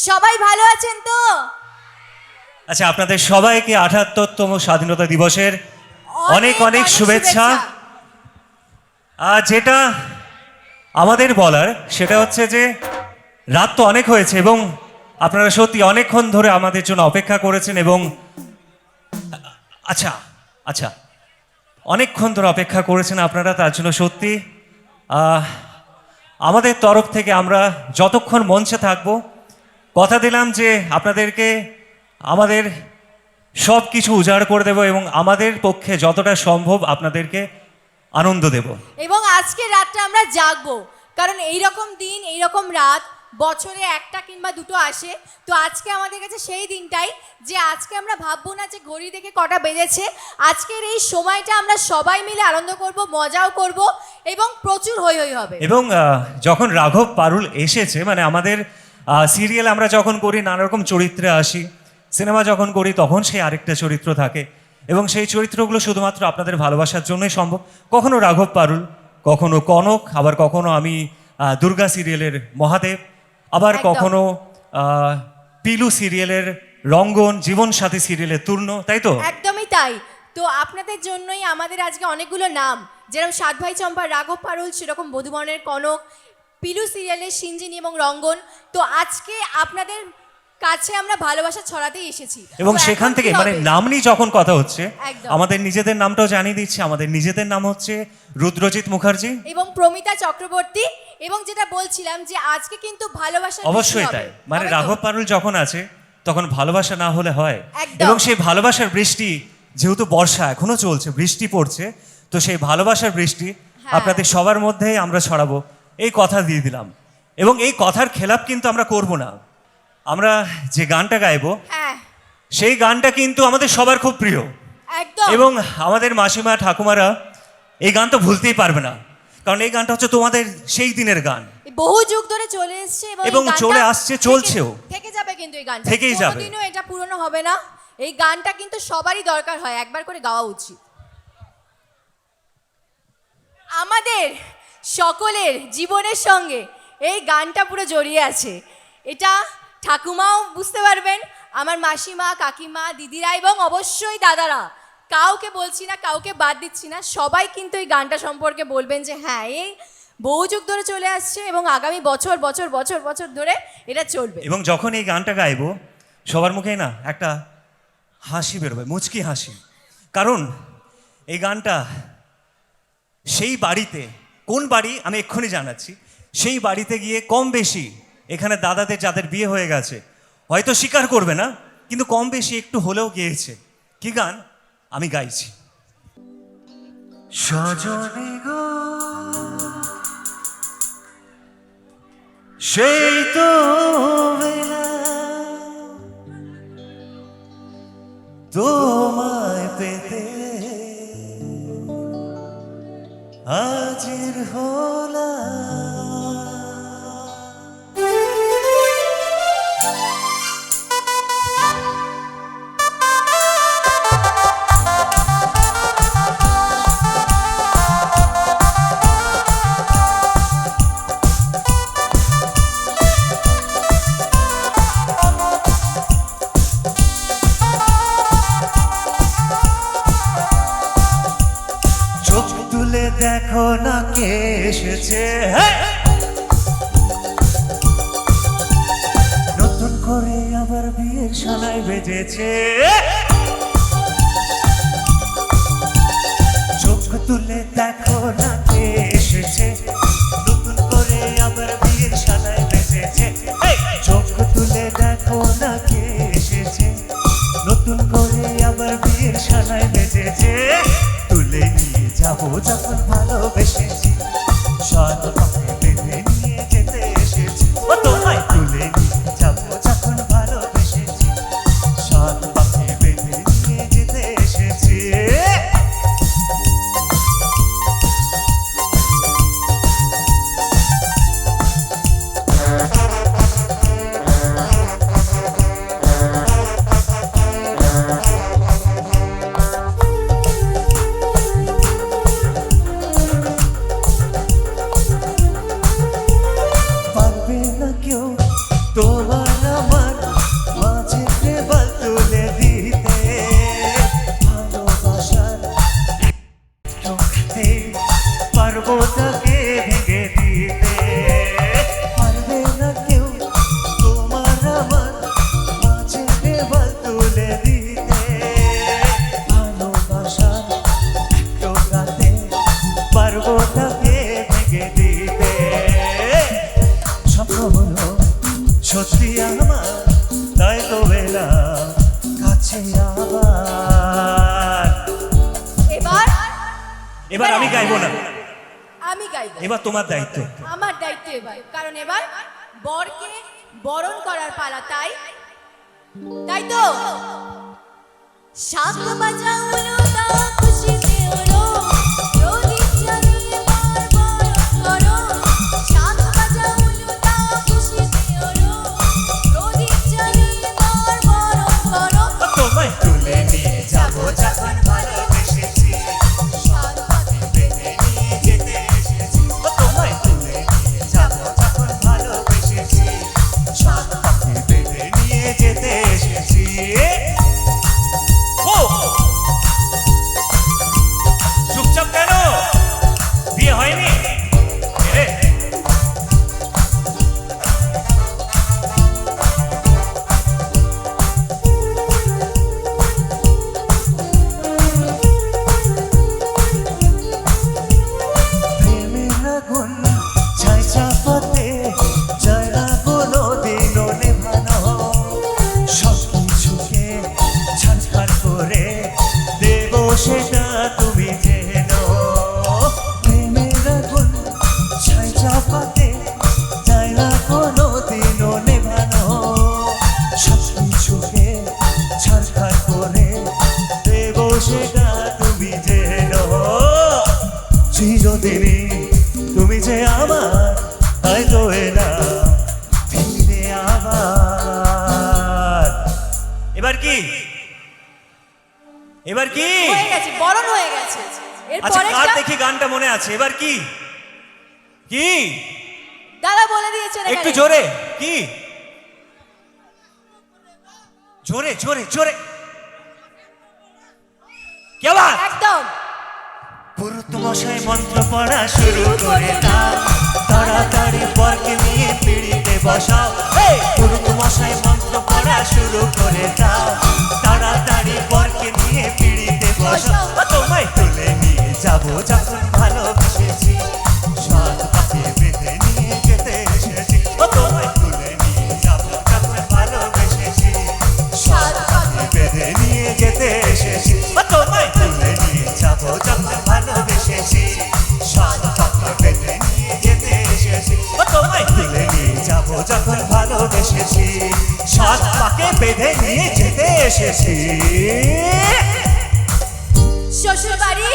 সবাই ভালো আছেন তো? আচ্ছা আপনাদের সবাইকে আঠাত্তরতম স্বাধীনতা দিবসের অনেক অনেক শুভেচ্ছা। আর যেটা আমাদের বলার সেটা হচ্ছে যে রাত তো অনেক হয়েছে এবং আপনারা সত্যি অনেকক্ষণ ধরে আমাদের জন্য অপেক্ষা করেছেন এবং আচ্ছা আচ্ছা অনেকক্ষণ ধরে অপেক্ষা করেছেন আপনারা তার জন্য সত্যি আমাদের তরফ থেকে আমরা যতক্ষণ মঞ্চে থাকব কথা দিলাম যে আপনাদেরকে আমাদের সব কিছু উজাড় করে দেব এবং আমাদের পক্ষে যতটা সম্ভব আপনাদেরকে আনন্দ দেব। এবং আজকে রাতটা আমরা জাগবো। কারণ এই রকম দিন এই রকম রাত বছরে একটা কিংবা দুটো আসে। তো আজকে আমাদের কাছে সেই দিনটাই যে আজকে আমরা ভাববো না যে ঘড়ি দেখে কটা বেজেছে। আজকের এই সময়টা আমরা সবাই মিলে আনন্দ করব মজাও করব এবং প্রচুর হই হই হবে। এবং যখন রাঘব পারুল এসেছে মানে আমাদের সিরিয়াল আমরা যখন করি নানা রকম চরিত্রে আসি সিনেমা যখন করি তখন সেই আরেকটা চরিত্র থাকে। এবং সেই চরিত্রগুলো শুধুমাত্র আপনাদের ভালোবাসার জন্যই সম্ভব। কখনো রাঘব পারুল কখনো কনক আবার কখনো আমি দুর্গা সিরিয়ালের মহাদেব আবার কখনো পিলু সিরিয়ালের রঙ্গন জীবনসাথী সিরিয়ালের তূর্ণ তাই তো? একদমই তাই। তো আপনাদের জন্যই আমাদের আজকে অনেকগুলো নাম। যেরকম সাত ভাই চম্পা রাঘব পারুল সেরকম মধুবনের কনক পিলু সিরিয়ালের সিঞ্জিনি এবং রঙ্গন। তো আজকে আপনাদের কাছে আমরা ভালোবাসা ছড়াতেই এসেছি। এবং সেখান থেকে মানে নাম নিয়ে যখন কথা হচ্ছে আমাদের নিজেদের নামটাও জানিয়ে দিচ্ছি আমাদের নিজেদের নাম হচ্ছে রুদ্রজিৎ মুখার্জি। এবং প্রমিতা চক্রবর্তী এবং যেটা বলছিলাম যে আজকে কিন্তু ভালোবাসা অবশ্যই তাই। মানে রাঘব পারুল যখন আছে তখন ভালোবাসা না হলে হয়। এবং সেই ভালোবাসার বৃষ্টি যেহেতু বর্ষা এখনও চলছে বৃষ্টি পড়ছে তো সেই ভালোবাসার বৃষ্টি হ্যাঁ। আপনাদের সবার মধ্যেই আমরা ছড়াবো। এই কথা দিয়ে দিলাম। এবং এই কথার খেলাপ কিন্তু আমরা করব না। আমরা যে গানটা গাইবো হ্যাঁ। সেই গানটা কিন্তু আমাদের সবার খুব প্রিয়। একদম। এবং আমাদের মাসিমা ঠাকুমারা এই গান তো ভুলতেই পারবে না। কারণ এই গানটা হচ্ছে তোমাদের সেই দিনের গান। বহু যুগ ধরে চলে এসেছে এবং চলে আসছে, চলছেও। থেকে যাবে কিন্তু এই গানটা। থেকেই যাবে। কোনোদিনও এটা পুরনো হবে না। এই গানটা কিন্তু সবারই দরকার হয় একবার করে গাওয়া উচিত। আমাদের সকলের জীবনের সঙ্গে এই গানটা পুরো জড়িয়ে আছে। এটা ঠাকুমাও বুঝতে পারবেন, আমার মাসিমা, কাকিমা, দিদিরা এবং অবশ্যই দাদারা। কাউকে বলছি না, কাউকে বাদ দিচ্ছি না, সবাই কিন্তু এই গানটা সম্পর্কে বলবেন যে হ্যাঁ এই বহু যুগ ধরে চলে আসছে এবং আগামী বছর বছর বছর বছর ধরে এটা চলবে। এবং যখন এই গানটা গাইবো, সবার মুখে না একটা হাসি বেরোবে, মুচকি হাসি। কারণ এই গানটা সেই বাড়িতে কোন বাড়ি আমি এক্ষুনি জানাচ্ছি। সেই বাড়িতে গিয়ে কম বেশি এখানে দাদাদের যাদের বিয়ে হয়ে গেছে, হয়তো স্বীকার করবে না, কিন্তু কম বেশি একটু হলেও গিয়েছে। কি গান? আমি গাইছি। সেই তো তোমায় পেতে। হাজির হলা এসেছে নতুন করে আবার বিয়ের সালায় বেজেছে চোখ তুলে তোমার আমার মাঝে দেবার আমার তাই তো এলাম কাছে আবার। এবার? এবার আমি গাইবো না। আমি গাইব। এবার তোমার দায়িত্ব। আমার দায়িত্ব এবার। কারণ এবার বরকে বরণ করার পালা তাই? তাই তো? শাক বাজাও সেটা তুমি যেন প্রেমের আগুন ছাই চাপাতে যায় না কোনো দিনও নেভানো। সব কিছুকে ছাড়খাড় করে দেব সেটা এবার কি? হয়ে গেছে বরণ হয়ে গেছে। আচ্ছা কার দেখি গানটা মনে আছে? এবার কি? কি? দাদা বলে দিয়েছেন একটু জোরে। কি? জোরে জোরে জোরে। কে একদম। পুরুত মশাই মন্ত্র পড়া শুরু করে দাও। তাড়াতাড়ি পরকে নিয়ে পিড়িতে বসাও। এই পুরুত মশাই মন্ত্র শুরু করে দাও। তাড়াতাড়ি বরকে নিয়ে পিড়িতে বসো। তোমায় তুলে নিয়ে যাব এসেছি। শ্বশুর বাড়ি